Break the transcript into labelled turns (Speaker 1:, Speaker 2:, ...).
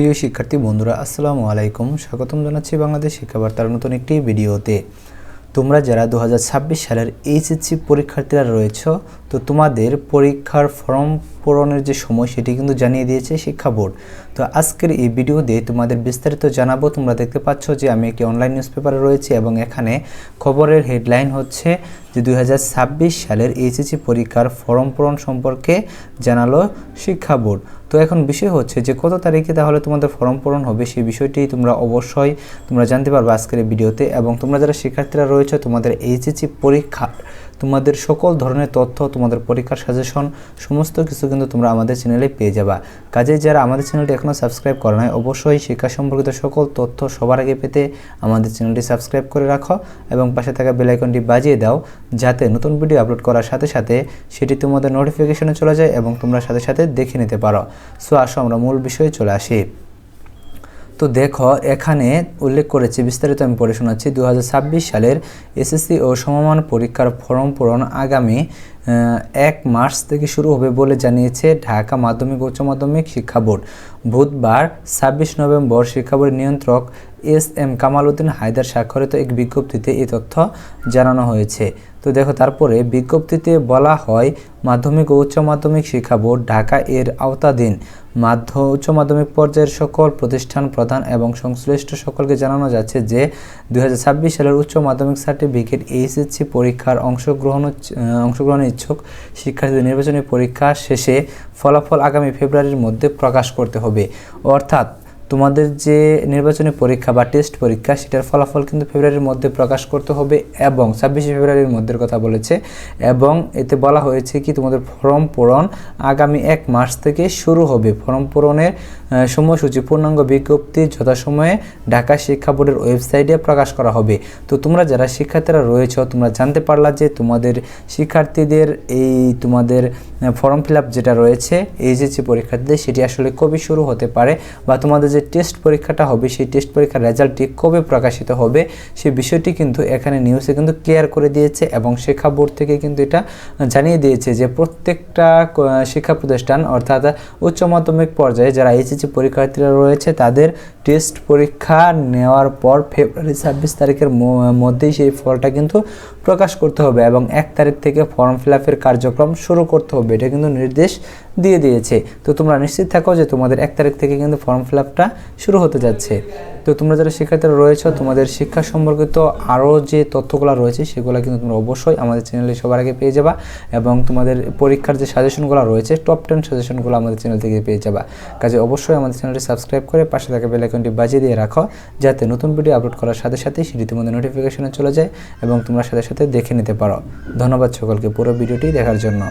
Speaker 1: প্রিয় শিক্ষার্থী বন্ধুরা, আসসালামু আলাইকুম। স্বাগতম জানাচ্ছি বাংলাদেশ শিক্ষাবার্তার নতুন একটি ভিডিওতে। তোমরা যারা দু হাজার ছাব্বিশ সালের এইচএসসি পরীক্ষার্থীরা রয়েছ, তো তোমাদের পরীক্ষার ফর্ম পূরণের যে সময় সেটি কিন্তু জানিয়ে দিয়েছে শিক্ষা বোর্ড। তো আজকের এই ভিডিওতে তোমাদের বিস্তারিত জানাব। তোমরা দেখতে পাচ্ছ যে আমি একটি অনলাইন নিউজ পেপারে রয়েছি এবং এখানে খবরের হেডলাইন হচ্ছে যে দু হাজার ছাব্বিশ সালের এইচএসসি পরীক্ষার ফর্ম পূরণ সম্পর্কে জানালো শিক্ষা বোর্ড। তো এখন বিষয় হচ্ছে যে কত তারিখে তাহলে তোমাদের ফর্ম পূরণ হবে সেই বিষয়টি তোমরা অবশ্যই তোমরা জানতে পারবে আজকের ভিডিওতে এবং তোমরা যারা শিক্ষার্থীরা রয়েছে, তোমাদের এইচএসসি পরীক্ষা তোমাদের সকল ধরনের তথ্য, তোমাদের পরীক্ষার সাজেশন সমস্ত কিছু কিন্তু তোমরা আমাদের চ্যানেলে পেয়ে যাবা। কাজেই যারা আমাদের চ্যানেলটি এখনও সাবস্ক্রাইব করে নয় অবশ্যই শিক্ষা সম্পর্কিত সকল তথ্য সবার আগে পেতে আমাদের চ্যানেলটি সাবস্ক্রাইব করে রাখো এবং পাশে থাকা বেলাইকনটি বাজিয়ে দাও, যাতে নতুন ভিডিও আপলোড করার সাথে সাথে সেটি তোমাদের নোটিফিকেশনে চলে যায় এবং তোমরা সাথে সাথে দেখে নিতে পারো। সো আসো আমরা মূল বিষয়ে চলে আসি। তো দেখো, এখানে উল্লেখ করেছে, বিস্তারিত আমি পড়ে শোনাচ্ছি দু সালের এসএসসি ও সমমান পরীক্ষার ফর্ম পূরণ আগামী এক মার্চ থেকে শুরু হবে বলে জানিয়েছে ঢাকা মাধ্যমিক উচ্চ মাধ্যমিক শিক্ষা বোর্ড। বুধবার, ছাব্বিশ নভেম্বর শিক্ষা বোর্ডের নিয়ন্ত্রক এস এম কামাল উদ্দিন হায়দার স্বাক্ষরিত এক বিজ্ঞপ্তিতে এই তথ্য জানানো হয়েছে। তো দেখো তারপরে বিজ্ঞপ্তিতে বলা হয় মাধ্যমিক ও উচ্চ মাধ্যমিক শিক্ষা বোর্ড ঢাকা এর আওতাধীন মাধ্য, উচ্চ মাধ্যমিক পর্যায়ের সকল প্রতিষ্ঠান প্রধান এবং সংশ্লিষ্ট সকলকে জানানো যাচ্ছে যে দু হাজার ছাব্বিশ সালের উচ্চ মাধ্যমিক সার্টিফিকেট এইচএসসি পরীক্ষার অংশগ্রহণ অংশগ্রহণের ইচ্ছুক শিক্ষার্থীদের নির্বাচনী পরীক্ষা শেষে ফলাফল আগামী ফেব্রুয়ারির মধ্যে প্রকাশ করতে হবে। অর্থাৎ তোমাদের যে নির্বাচনী পরীক্ষা বা টেস্ট পরীক্ষা, সেটার ফলাফল কিন্তু ফেব্রুয়ারির মধ্যে প্রকাশ করতে হবে এবং ছাব্বিশে ফেব্রুয়ারির মধ্যে কথা বলেছে এবং এতে বলা হয়েছে কি তোমাদের ফর্ম পূরণ আগামী এক মাস থেকে শুরু হবে। ফর্ম পূরণের সময়সূচি পূর্ণাঙ্গ বিজ্ঞপ্তি যথাসময়ে ঢাকা শিক্ষা বোর্ডের ওয়েবসাইটে প্রকাশ করা হবে। তো তোমরা যারা শিক্ষার্থীরা রয়েছ, তোমরা জানতে পারলা যে তোমাদের শিক্ষার্থীদের এই তোমাদের ফর্ম ফিল যেটা রয়েছে, এইচএসসি পরীক্ষার্থীদের, সেটি আসলে কবে শুরু হতে পারে বা তোমাদের যে টেস্ট পরীক্ষাটা হবে, সেই টেস্ট পরীক্ষার রেজাল্টটি কবে প্রকাশিত হবে, সেই বিষয়টি কিন্তু এখানে নিউজে কিন্তু ক্লিয়ার করে দিয়েছে এবং শিক্ষা বোর্ড থেকে কিন্তু এটা জানিয়ে দিয়েছে যে প্রত্যেকটা শিক্ষা প্রতিষ্ঠান অর্থাৎ উচ্চ মাধ্যমিক পর্যায়ে যারা এইচএসসি পরীক্ষার্থীরা রয়েছে, তাদের টেস্ট পরীক্ষা নেওয়ার পর ফেব্রুয়ারি ছাব্বিশ তারিখের মধ্যেই সেই ফলটা কিন্তু প্রকাশ করতে হবে এবং এক তারিখ থেকে ফর্ম ফিল আপের কার্যক্রম শুরু করতে হবে, এটা কিন্তু নির্দেশ দিয়ে দিয়েছে। তো তোমরা নিশ্চিত থাকো যে তোমাদের এক তারিখ থেকে কিন্তু ফর্ম ফিল শুরু হতে যাচ্ছে। তো তোমরা যারা শিক্ষার্থীরা রয়েছে, তোমাদের শিক্ষা সম্পর্কিত আরও যে তথ্যগুলো রয়েছে, সেগুলো কিন্তু তোমরা অবশ্যই আমাদের চ্যানেলে সবার আগে পেয়ে যাবা এবং তোমাদের পরীক্ষার যে সাজেশনগুলো রয়েছে টপ টেন সাজেশনগুলো আমাদের চ্যানেল থেকে পেয়ে যাবা। কাজে অবশ্যই আমাদের চ্যানেলটি সাবস্ক্রাইব করে পাশে থাকা বেলাইকনটি বাজিয়ে দিয়ে রাখো, যাতে নতুন ভিডিও আপলোড করার সাথে সাথে সেটি তোমাদের নোটিফিকেশনে চলে যায় এবং তোমরা সাথে সাথে দেখে নিতে পারো। ধন্যবাদ সকলকে, পুরো ভিডিওটি দেখার জন্য।